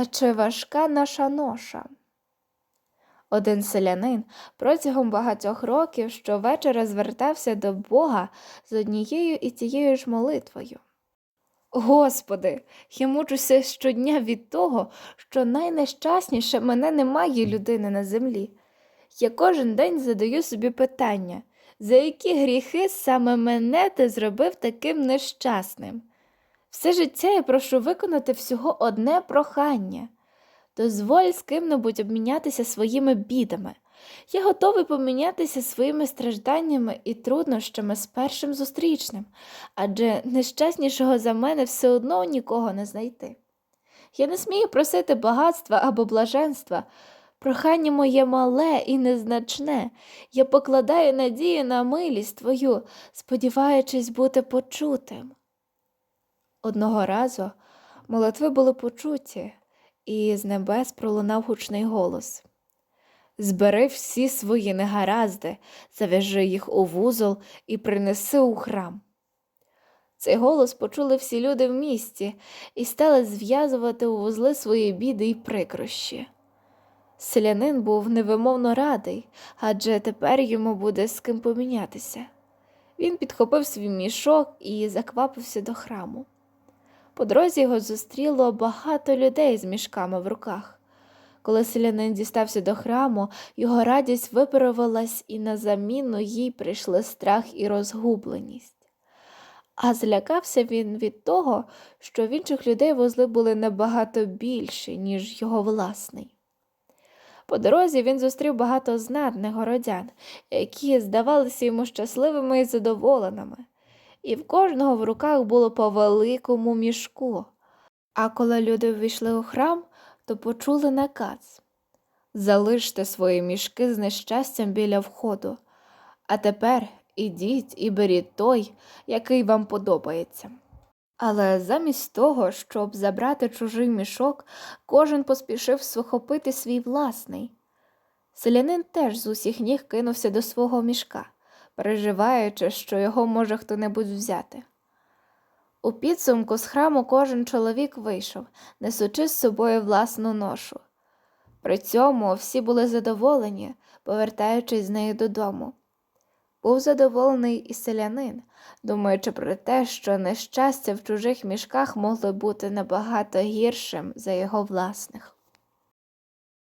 А чи важка наша ноша? Один селянин протягом багатьох років щовечора звертався до Бога з однією і тією ж молитвою. Господи, я мучуся щодня від того, що найнещасніше мене немає людини на землі. Я кожен день задаю собі питання, за які гріхи саме мене ти зробив таким нещасним. Все життя я прошу виконати всього одне прохання. Дозволь з ким-небудь обмінятися своїми бідами. Я готовий помінятися своїми стражданнями і труднощами з першим зустрічним, адже нещаснішого за мене все одно нікого не знайти. Я не смію просити багатства або блаженства. Прохання моє мале і незначне. Я покладаю надію на милість твою, сподіваючись бути почутим. Одного разу молитви були почуті, і з небес пролунав гучний голос. Збери всі свої негаразди, зав'яжи їх у вузол і принеси у храм. Цей голос почули всі люди в місті і стали зв'язувати у вузли свої біди й прикрощі. Селянин був невимовно радий, адже тепер йому буде з ким помінятися. Він підхопив свій мішок і заквапився до храму. По дорозі його зустріло багато людей з мішками в руках. Коли селянин дістався до храму, його радість випарувалась, і на заміну їй прийшли страх і розгубленість. А злякався він від того, що в інших людей вузли були набагато більші, ніж його власний. По дорозі він зустрів багато знатних городян, які здавалися йому щасливими і задоволеними, і в кожного в руках було по великому мішку. А коли люди ввійшли у храм, то почули наказ Залиште свої мішки з нещастям біля входу, а тепер ідіть і беріть той, який вам подобається. Але замість того, щоб забрати чужий мішок, кожен поспішив схопити свій власний. Селянин теж з усіх ніг кинувся до свого мішка, переживаючи, що його може хто-небудь взяти. У підсумку з храму кожен чоловік вийшов, несучи з собою власну ношу. При цьому всі були задоволені, повертаючись з нею додому. Був задоволений і селянин, думаючи про те, що нещастя в чужих мішках могло бути набагато гіршим за його власних.